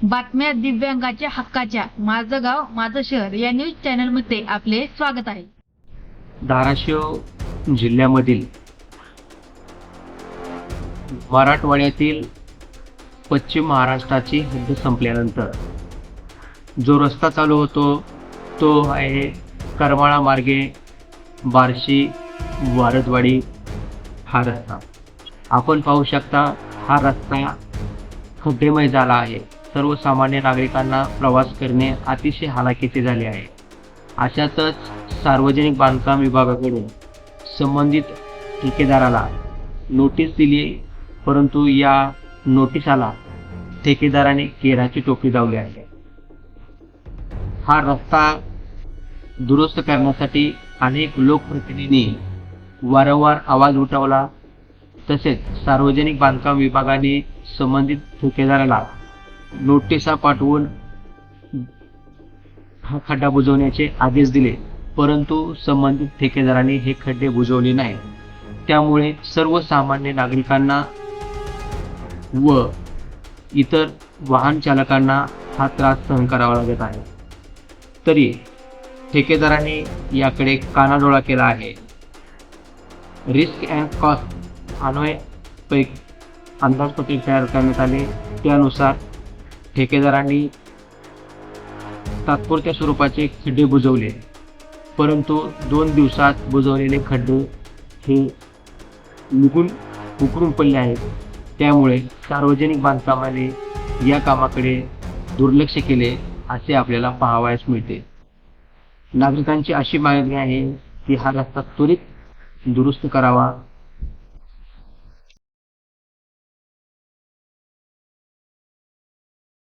बातम्या दिव्यांगाच्या हक्काच्या. माझं गाव माझं शहर या न्यूज चॅनलमध्ये आपले स्वागत आहे. धाराशिव जिल्ह्यामधील मराठवाड्यातील पश्चिम महाराष्ट्राची हद्द संपल्यानंतर जो रस्ता चालू होतो तो आहे करमाळा मार्गे बार्शी वारदवाडी हा रस्ता. आपण पाहू शकता हा रस्ता खड्डेमय झाला आहे. सर्वसामान्य नागरिकांना प्रवास करणे अतिशय हालाकीचे झाले आहे. अशातच सार्वजनिक बांधकाम विभागाकडून संबंधित ठेकेदाराला नोटीस दिली परंतु या नोटिसाला ठेकेदाराने केराची टोपी लावली आहे. हा रस्ता दुरुस्त करण्यासाठी अनेक लोकप्रतिनिधींनी वारंवार आवाज उठवला तसेच सार्वजनिक बांधकाम विभागाने संबंधित ठेकेदाराला नोटिसा पाठवून हा खड्डा बुजवण्याचे आदेश दिले. परंतु संबंधित ठेकेदारांनी हे खड्डे बुजवले नाही त्यामुळे सर्वसामान्य नागरिकांना व इतर वाहन चालकांना हा त्रास सहन करावा लागत आहे. तरी ठेकेदारांनी याकडे कानाडोळा केला आहे. रिस्क अँड कॉस्ट अन्वय पैक अंदाजपत्रक तयार करण्यात आले. त्यानुसार ठेकेदारांनी तात्पुरत्या स्वरूपाचे खड्डे बुजवले. परंतु दोन दिवसात बुजवलेले खड्डे हे निघून उकरून पडले आहेत. त्यामुळे सार्वजनिक बांधकामाने या कामाकडे दुर्लक्ष केले असे आपल्याला पाहावयास मिळते. नागरिकांची अशी मागणी आहे की हा रस्ता त्वरित दुरुस्त करावा.